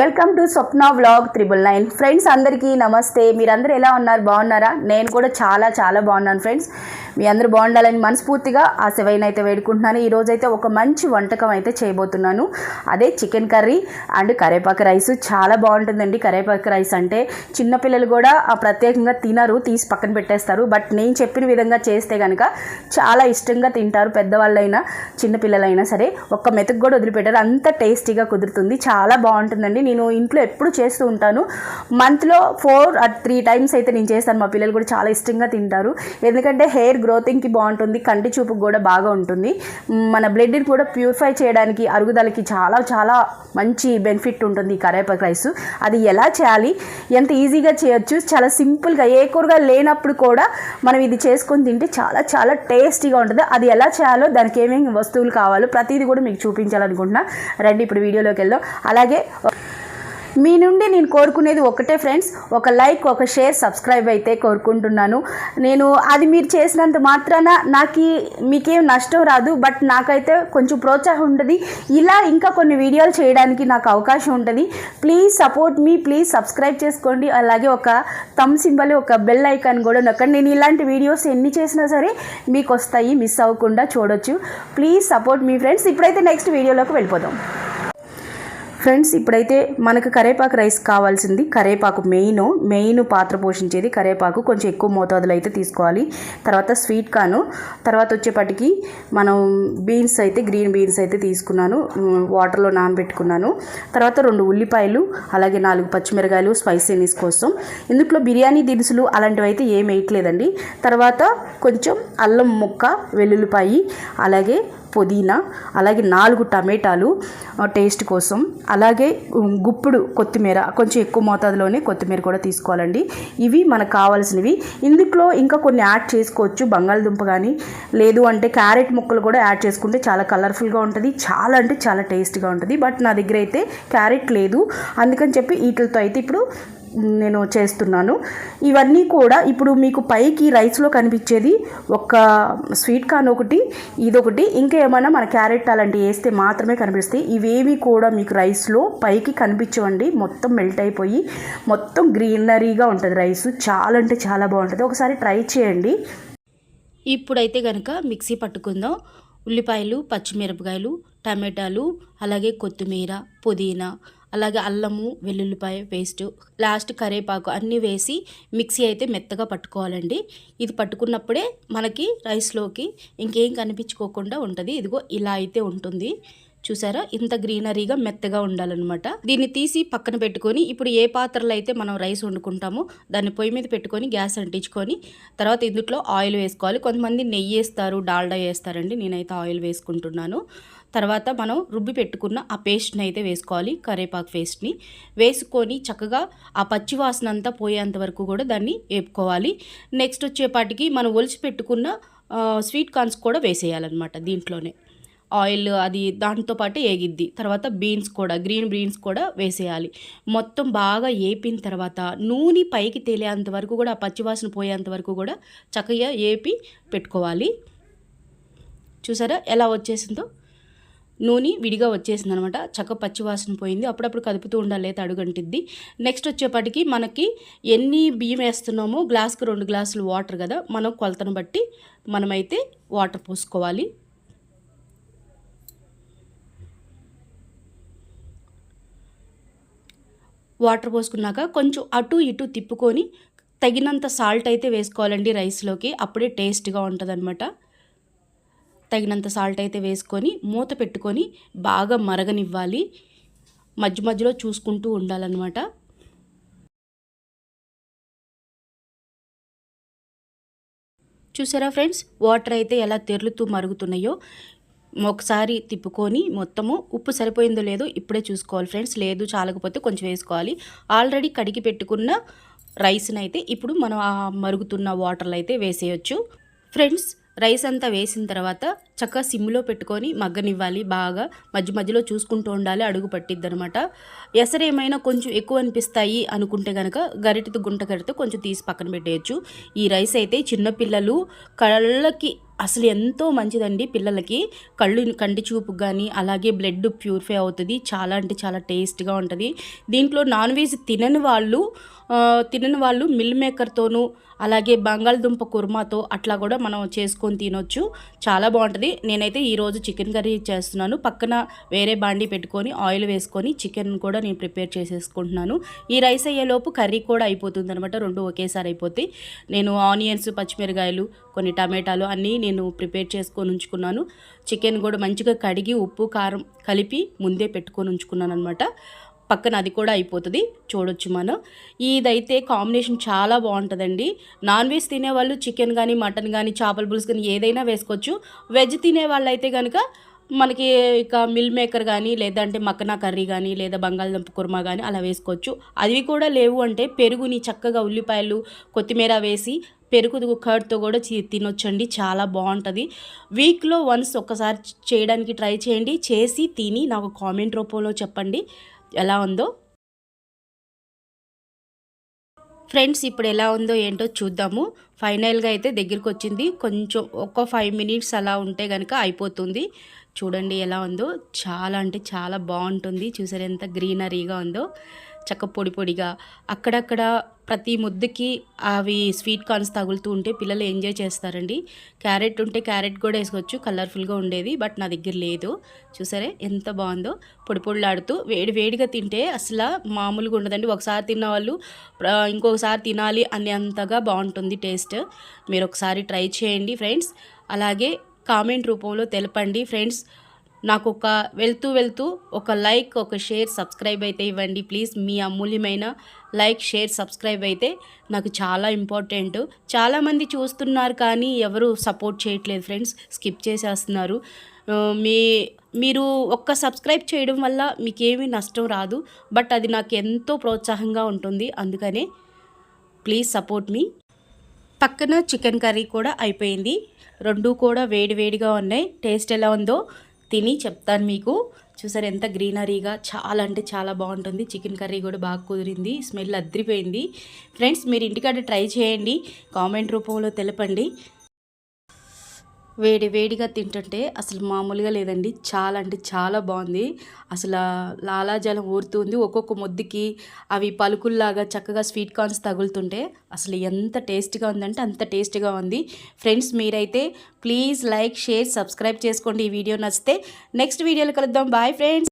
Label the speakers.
Speaker 1: Welcome to Swapna vlog triple nine friends అందరికీ నమస్తే. మీరందరూ ఎలా ఉన్నారు? బాగున్నారా? నేను కూడా చాలా చాలా బాగున్నాను ఫ్రెండ్స్ మీ అందరూ బాగుండాలని మనస్ఫూర్తిగా ఆ శివైన అయితే వేడుకుంటున్నాను. ఈరోజు అయితే ఒక మంచి వంటకం అయితే చేయబోతున్నాను. అదే చికెన్ కర్రీ అండ్ కరేపాకు రైస్. చాలా బాగుంటుందండి కరేపాకు రైస్ అంటే. చిన్నపిల్లలు కూడా ఆ ప్రత్యేకంగా తినరు తీసి పక్కన పెట్టేస్తారు. బట్ నేను చెప్పిన విధంగా చేస్తే కనుక చాలా ఇష్టంగా తింటారు పెద్దవాళ్ళైనా చిన్నపిల్లలైనా సరే. ఒక్క మెతుకు కూడా వదిలిపెట్టారు. అంత టేస్టీగా కుదురుతుంది. చాలా బాగుంటుందండి. నేను ఇంట్లో ఎప్పుడు చేస్తూ ఉంటాను. మంత్లో ఫోర్ త్రీ టైమ్స్ అయితే నేను చేస్తాను. మా పిల్లలు కూడా చాలా ఇష్టంగా తింటారు. ఎందుకంటే హెయిర్ గ్రోతింగ్కి బాగుంటుంది కంటి చూపుకు కూడా బాగా ఉంటుంది. మన బ్లడ్ని కూడా ప్యూరిఫై చేయడానికి అరుగుదలకి చాలా చాలా మంచి బెనిఫిట్ ఉంటుంది ఈ కరేపాకు రైస్ అది ఎలా చేయాలి? ఎంత ఈజీగా చేయొచ్చు? చాలా సింపుల్గా ఏ కూరగా లేనప్పుడు కూడా మనం ఇది చేసుకొని తింటే చాలా చాలా టేస్టీగా ఉంటుంది. అది ఎలా చేయాలో దానికి ఏమేమి వస్తువులు కావాలో ప్రతిదీ కూడా మీకు చూపించాలనుకుంటున్నా. రండి ఇప్పుడు వీడియోలోకి వెళ్దాం. అలాగే మీ నుండి నేను కోరుకునేది ఒకటే ఫ్రెండ్స్ ఒక లైక్ ఒక షేర్ సబ్స్క్రైబ్ అయితే కోరుకుంటున్నాను. నేను అది మీరు చేసినంత మాత్రాన నాకు మీకేం నష్టం రాదు బట్ నాకైతే కొంచెం ప్రోత్సాహం ఉంటుంది. ఇలా ఇంకా కొన్ని వీడియోలు చేయడానికి నాకు అవకాశం ఉంటుంది. Please support me please subscribe చేసుకోండి. అలాగే ఒక థమ్ సింబల్ ఒక బెల్ ఐకాన్ కూడా నొక్కండి. నేను ఇలాంటి వీడియోస్ ఎన్ని చేసినా సరే మీకు వస్తాయి మిస్ అవ్వకుండా చూడొచ్చు. Please support me friends. ఇప్పుడైతే నెక్స్ట్ వీడియోలోకి వెళ్ళిపోదాం. ఫ్రెండ్స్ ఇప్పుడైతే మనకు కరేపాకు రైస్ కావాల్సింది. కరేపాకు మెయిన్ మెయిన్ పాత్ర పోషించేది కరేపాకు. కొంచెం ఎక్కువ మోతాదులో అయితే తీసుకోవాలి. తర్వాత స్వీట్ కాను తర్వాత వచ్చేపటికి మనం బీన్స్ అయితే గ్రీన్ బీన్స్ అయితే తీసుకున్నాను. వాటర్లో నానబెట్టుకున్నాను. తర్వాత రెండు ఉల్లిపాయలు అలాగే నాలుగు పచ్చిమిరకాయలు స్పైసీనీస్ కోసం ఇందులో బిర్యానీ దినుసులు అలాంటివి అయితే ఏం వేయట్లేదండి. తర్వాత కొంచెం అల్లం ముక్క వెల్లుల్లిపాయి అలాగే పుదీనా అలాగే నాలుగు టమాటాలు టేస్ట్ కోసం. అలాగే గుప్పుడు కొత్తిమీర కొంచెం ఎక్కువ మోతాదులోనే కొత్తిమీర కూడా తీసుకోవాలండి. ఇవి మనకు కావాల్సినవి. ఇందులో ఇంకా కొన్ని యాడ్ చేసుకోవచ్చు. బంగాళదుంప కానీ లేదు అంటే క్యారెట్ ముక్కలు కూడా యాడ్ చేసుకుంటే చాలా కలర్ఫుల్గా ఉంటుంది. చాలా అంటే చాలా టేస్ట్గా ఉంటుంది. బట్ నా దగ్గర అయితే క్యారెట్ లేదు. అందుకని చెప్పి వీటితో అయితే ఇప్పుడు నేను చేస్తున్నాను. ఇవన్నీ కూడా ఇప్పుడు మీకు పైకి రైస్లో కనిపించేది ఒక స్వీట్ కార్న్ ఒకటి ఇదొకటి. ఇంకా ఏమైనా మన క్యారెట్ అలాంటివి వేస్తే మాత్రమే కనిపిస్తాయి. ఇవేవి కూడా మీకు రైస్లో పైకి కనిపించవండి. మొత్తం మెల్ట్ అయిపోయి మొత్తం గ్రీనరీగా ఉంటుంది రైస్. చాలా అంటే చాలా బాగుంటుంది. ఒకసారి ట్రై చేయండి.
Speaker 2: ఇప్పుడైతే కనుక మిక్సీ పట్టుకుందాం. ఉల్లిపాయలు పచ్చిమిరపకాయలు టమాటాలు అలాగే కొత్తిమీర పుదీనా అలాగే అల్లము వెల్లుల్లిపాయ పేస్ట్ లాస్ట్ కరేపాకు అన్నీ వేసి మిక్సీ అయితే మెత్తగా పట్టుకోవాలండి. ఇది పట్టుకున్నప్పుడే మనకి రైస్లోకి ఇంకేం కనిపించుకోకుండా ఉంటుంది. ఇదిగో ఇలా అయితే ఉంటుంది. చూసారా? ఇంత గ్రీనరీగా మెత్తగా ఉండాలన్నమాట. దీన్ని తీసి పక్కన పెట్టుకొని ఇప్పుడు ఏ పాత్రలో అయితే మనం రైస్ వండుకుంటామో దాన్ని పొయ్యి మీద పెట్టుకొని గ్యాస్ అంటించుకొని తర్వాత ఇందులో ఆయిల్ వేసుకోవాలి. కొంతమంది నెయ్యి వేస్తారు డాల్డా వేస్తారండి. నేనైతే ఆయిల్ వేసుకుంటున్నాను. తర్వాత మనం రుబ్బి పెట్టుకున్న ఆ పేస్ట్ని అయితే వేసుకోవాలి కరేపాకు పేస్ట్ని. వేసుకొని చక్కగా ఆ పచ్చి వాసన అంతా పోయేంత వరకు కూడా దాన్ని వేపుకోవాలి నెక్స్ట్ వచ్చేపాటికి మనం ఒలిచి పెట్టుకున్న స్వీట్ కార్న్స్ కూడా వేసేయాలన్నమాట దీంట్లోనే. ఆయిల్ అది దాంతో పాటు ఏగిద్ది. తర్వాత బీన్స్ కూడా గ్రీన్ బీన్స్ కూడా వేసేయాలి. మొత్తం బాగా ఏపిన తర్వాత నూనె పైకి తేలేంత వరకు కూడా ఆ పచ్చివాసన పోయేంత వరకు కూడా చక్కగా ఏపి పెట్టుకోవాలి. చూసారా ఎలా వచ్చేసిందో? నూనె విడిగా వచ్చేసింది అనమాట చక్క పచ్చివాసన పోయింది. అప్పుడప్పుడు కదుపుతూ ఉండాలి అయితే అడుగంటిద్ది నెక్స్ట్ వచ్చేపాటికి మనకి ఎన్ని బియ్యం వేస్తున్నామో గ్లాస్కి రెండు గ్లాసులు వాటర్ కదా. మనం కొలతను బట్టి మనమైతే వాటర్ పోసుకోవాలి. వాటర్ పోసుకున్నాక కొంచెం అటు ఇటు తిప్పుకొని తగినంత సాల్ట్ అయితే వేసుకోవాలండి రైస్లోకి. అప్పుడే టేస్ట్గా ఉంటుంది తగినంత సాల్ట్ అయితే వేసుకొని మూత పెట్టుకొని బాగా మరగనివ్వాలి. మధ్య మధ్యలో చూసుకుంటూ ఉండాలన్నమాట. చూసారా ఫ్రెండ్స్ వాటర్ అయితే ఎలా తెరులుతూ మరుగుతున్నాయో ఒకసారి తిప్పుకొని మొత్తము ఉప్పు సరిపోయిందో లేదో ఇప్పుడే చూసుకోవాలి ఫ్రెండ్స్ లేదు చాలకపోతే కొంచెం వేసుకోవాలి. ఆల్రెడీ కడిగి పెట్టుకున్న రైస్ని అయితే ఇప్పుడు మనం ఆ మరుగుతున్న వాటర్లు అయితే వేసేయచ్చు. ఫ్రెండ్స్ రైస్ అంతా వేసిన తర్వాత చక్కగా సిమ్లో పెట్టుకొని మగ్గనివ్వాలి. బాగా మధ్య మధ్యలో చూసుకుంటూ ఉండాలి అడుగు పట్టిద్ది అనమాట ఎసరు ఏమైనా కొంచెం ఎక్కువ అనిపిస్తాయి అనుకుంటే కనుక గరిటతో గుంట గరిటతో కొంచెం తీసి పక్కన పెట్టేయచ్చు. ఈ రైస్ అయితే చిన్నపిల్లలు కళ్ళకి అసలు ఎంతో మంచిదండి పిల్లలకి. కళ్ళు కంటి చూపుకు కానీ అలాగే బ్లడ్ ప్యూరిఫై అవుతుంది. చాలా అంటే చాలా టేస్ట్గా ఉంటుంది. దీంట్లో నాన్ వెజ్ తినని వాళ్ళు తినని వాళ్ళు మిల్ మేకర్తోనూ అలాగే బంగాళదుంప కుర్మాతో అట్లా కూడా మనం చేసుకొని తినొచ్చు. చాలా బాగుంటుంది. నేనైతే ఈరోజు చికెన్ కర్రీ చేస్తున్నాను. పక్కన వేరే బాండి పెట్టుకొని ఆయిల్ వేసుకొని చికెన్ కూడా నేను ప్రిపేర్ చేసేసుకుంటున్నాను. ఈ రైస్ అయ్యేలోపు కర్రీ కూడా అయిపోతుంది అనమాట రెండు ఒకేసారి అయిపోతాయి. నేను ఆనియన్స్ పచ్చిమిరకాయలు కొన్ని టమాటాలు అన్నీ నేను నేను ప్రిపేర్ చేసుకొని ఉంచుకున్నాను. చికెన్ కూడా మంచిగా కడిగి ఉప్పు కారం కలిపి ముందే పెట్టుకొని ఉంచుకున్నాను అనమాట పక్కన అది కూడా అయిపోతుంది. చూడొచ్చు మనం. ఇదైతే కాంబినేషన్ చాలా బాగుంటుందండి. నాన్ వెజ్ తినేవాళ్ళు చికెన్ కానీ మటన్ కానీ చేపల పులుసు కానీ ఏదైనా వేసుకోవచ్చు. వెజ్ తినే వాళ్ళు అయితే కనుక మనకి ఇక మిల్ మేకర్ కానీ లేదంటే మక్కనా కర్రీ కానీ లేదా బంగాళదుంప కుర్మా కానీ అలా వేసుకోవచ్చు. అవి కూడా లేవు అంటే పెరుగుని చక్కగా ఉల్లిపాయలు కొత్తిమీర వేసి పెరుగు కర్డ్తో కూడా తినొచ్చండి. చాలా బాగుంటుంది వీక్లో వన్స్ ఒక్కసారి చేయడానికి ట్రై చేయండి. చేసి తిని నాకు కామెంట్ రూపంలో చెప్పండి. ఎలా ఉందో. ఫ్రెండ్స్ ఇప్పుడు ఎలా ఉందో ఏంటో చూద్దాము. ఫైనల్గా అయితే దగ్గరికి వచ్చింది కొంచెం ఒక ఫైవ్ మినిట్స్ అలా ఉంటే కనుక అయిపోతుంది. చూడండి ఎలా ఉందో. చాలా అంటే చాలా బాగుంటుంది చూసారు ఎంత గ్రీనరీగా ఉందో. చక్క పొడి పొడిగా అక్కడక్కడ ప్రతి ముద్దకి అవి స్వీట్ కార్న్స్ తగులుతూ ఉంటే పిల్లలు ఎంజాయ్ చేస్తారండి. క్యారెట్ ఉంటే క్యారెట్ కూడా వేసుకోవచ్చు కలర్ఫుల్గా ఉండేది బట్ నా దగ్గర లేదు. చూసారే ఎంత బాగుందో. పొడి పొడిలాడుతూ వేడి వేడిగా తింటే అసలు మామూలుగా ఉండదండి. ఒకసారి తిన్న వాళ్ళు ఇంకొకసారి తినాలి అనేంతగా బాగుంటుంది టేస్ట్. మీరు ఒకసారి ట్రై చేయండి ఫ్రెండ్స్. అలాగే కామెంట్ రూపంలో తెలపండి ఫ్రెండ్స్. నాకు ఒక వెళ్తూ వెళ్తూ ఒక లైక్ ఒక షేర్ సబ్స్క్రైబ్ అయితే ఇవ్వండి. ప్లీజ్ మీ అమూల్యమైన లైక్ షేర్ సబ్స్క్రైబ్ అయితే నాకు చాలా ఇంపార్టెంట్. చాలామంది చూస్తున్నారు కానీ ఎవరు సపోర్ట్ చేయట్లేదు ఫ్రెండ్స్. స్కిప్ చేసేస్తున్నారు. మీ మీరు ఒక్క సబ్స్క్రైబ్ చేయడం వల్ల మీకేమీ నష్టం రాదు. బట్ అది నాకు ఎంతో ప్రోత్సాహంగా ఉంటుంది. అందుకనే ప్లీజ్ సపోర్ట్ మీ. పక్కన చికెన్ కర్రీ కూడా అయిపోయింది. రెండు కూడా వేడి వేడిగా ఉన్నాయి. టేస్ట్ ఎలా ఉందో తిని చెప్తాను మీకు. చూసారు ఎంత గ్రీనరీగా చాలా అంటే చాలా బాగుంటుంది. చికెన్ కర్రీ కూడా బాగా కుదిరింది స్మెల్ అద్రిపోయింది. ఫ్రెండ్స్ మీరు ఇంటికాడ ట్రై చేయండి. కామెంట్ రూపంలో తెలపండి. వేడి వేడిగా తింటుంటే అసలు మామూలుగా లేదండి. చాలా అంటే చాలా బాగుంది. అసలు లాలాజలం ఊరుతుంది ఒక్కొక్క ముద్దుకి అవి పలుకుల్లాగా చక్కగా స్వీట్ కార్న్స్ తగులుతుంటే అసలు ఎంత టేస్ట్గా ఉందంటే అంత టేస్ట్గా ఉంది. ఫ్రెండ్స్ మీరైతే ప్లీజ్ లైక్ షేర్ సబ్స్క్రైబ్ చేసుకోండి ఈ వీడియో నచ్చితే. నెక్స్ట్ వీడియోలో కలుద్దాం. Bye friends.